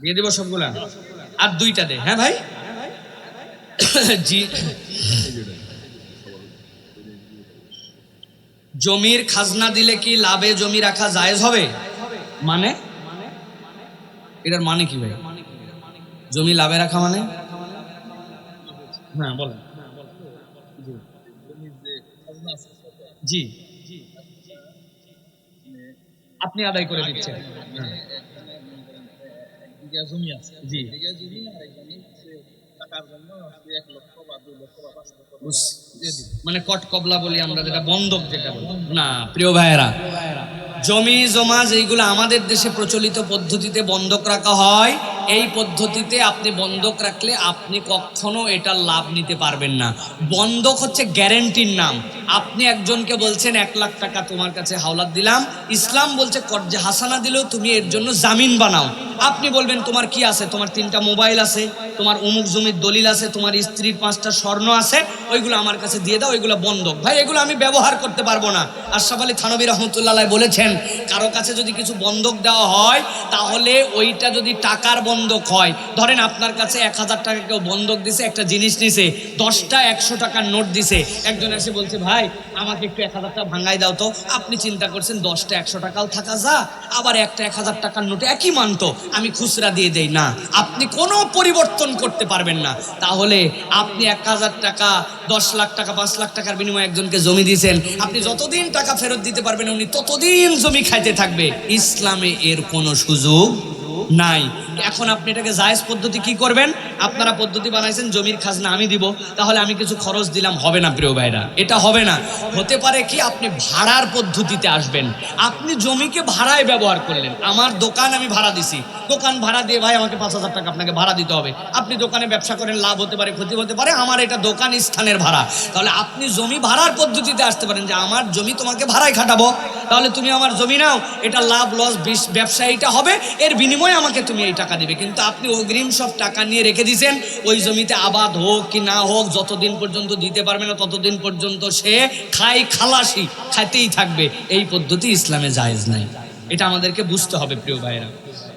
দিয়ে দেবো সবগুলা? আর দুইটা দে হ্যাঁ ভাই? জমির খাজনা দিলে কি লাভে জমি রাখা জায়েজ হবে? মানে? এটার মানে কি ভাই? জমি লাভে রাখা মানে? হ্যাঁ বলেন। জি। আপনি আদায় করে দিচ্ছেন। বিঘা জমি আছে। জি। বিঘা জমি আর একজনই টাকার জন্য এক লক্ষ বা দুই লক্ষ বা পাঁচ লক্ষ টাকা বুঝ- দিয়ে দিবে। মানে কট কবলা বলি আমরা যেটা বন্ধক যেটা বলি। না প্রিয় ভাইয়েরা জমি জমা যেগুলো আমাদের দেশে প্রচলিত পদ্ধতিতে বন্ধক রাখা হয় এই পদ্ধতিতে আপনি বন্ধক রাখলে আপনি কখনো এটার লাভ নিতে পারবেন না। বন্ধক হচ্ছে গ্যারেন্টির নাম। আপনি একজনকে বলছেন এক লাখ টাকা তোমার কাছে হাওলাত দিলাম। ইসলাম বলছে কর্জে হাসানা দিলেও তুমি এর জন্য জামিন বানাও। আপনি বলবেন, তোমার কি আছে? তোমার তিনটা মোবাইল আছে, তোমার অমুক জমির দলিল আছে, তোমার স্ত্রীর পাঁচটা স্বর্ণ আছে, ওইগুলো আমার কাছে দিয়ে দাও, ওইগুলো বন্ধক। ভাই, এগুলো আমি ব্যবহার করতে পারব না। আশরাফ আলী থানবী রহমতুল্লাহ বলেছেন, কারও কাছে যদি কিছু বন্ধক দেওয়া হয়, তাহলে ওইটা যদি টাকার বন্ধক হয়। ধরেন আপনার কাছে এক হাজার টাকা কেউ বন্ধক দিছে, একটা জিনিস নিছে, দশটা একশো টাকার নোট দিছে। একজন এসে বলছে, ভাই, আমাকে একটু এক হাজার টাকা ভাঙাই দাও তো। আপনি চিন্তা করছেন, দশটা একশো টাকাও থাকা যা, আবার একটা এক হাজার টাকার নোটে একই মানতো আমি খুচরা দিয়ে দেই। না, আপনি কোনো পরিবর্তন করতে পারবেন না। তাহলে আপনি এক হাজার টাকা, দশ লাখ টাকা, পাঁচ লাখ টাকার বিনিময়ে একজনকে জমি দিয়েছেন। আপনি যতদিন টাকা ফেরত দিতে পারবেন, উনি ততদিন জমি খাইতে থাকবে। ইসলামে এর কোনো সুযোগ নাই। এখন আপনি এটাকে জায়েজ পদ্ধতি কি করবেন? আপনারা পদ্ধতি বানাইছেন, জমির খাজনা আমি দিব, তাহলে আমি কিছু খরচ দিলাম, হবে না প্রিয় ভাইরা। এটা হবে না। হতে পারে কি আপনি ভাড়ার পদ্ধতিতে আসবেন। আপনি জমিকে ভাড়ায় ব্যবহার করলেন। আমার দোকান আমি ভাড়া দিছি। দোকান ভাড়া দিয়ে, ভাই, আমাকে পাঁচ হাজার টাকা আপনাকে ভাড়া দিতে হবে। আপনি দোকানে ব্যবসা করেন, লাভ হতে পারে, ক্ষতি হতে পারে, আমার এটা দোকান স্থানের ভাড়া। তাহলে আপনি জমি ভাড়ার পদ্ধতিতে আসতে পারেন যে, আমার জমি তোমাকে ভাড়ায় খাটাবো। তাহলে তুমি আমার জমি নাও, এটা লাভ লস ব্যবসা এইটা হবে, এর বিনিময়ে আমাকে তুমি এই টাকা দিবে। কিন্তু আপনি অগ্রিম সব টাকা নিয়ে রেখে দিয়েছেন, ওই জমিতে আবাদ হোক কি না হোক, যতদিন পর্যন্ত দিতে পারবে না ততদিন পর্যন্ত সে খাই খালাসি, খাইতেই থাকবে। এই পদ্ধতি ইসলামে জায়েজ নাই। এটা আমাদেরকে বুঝতে হবে, প্রিয় ভাইয়েরা।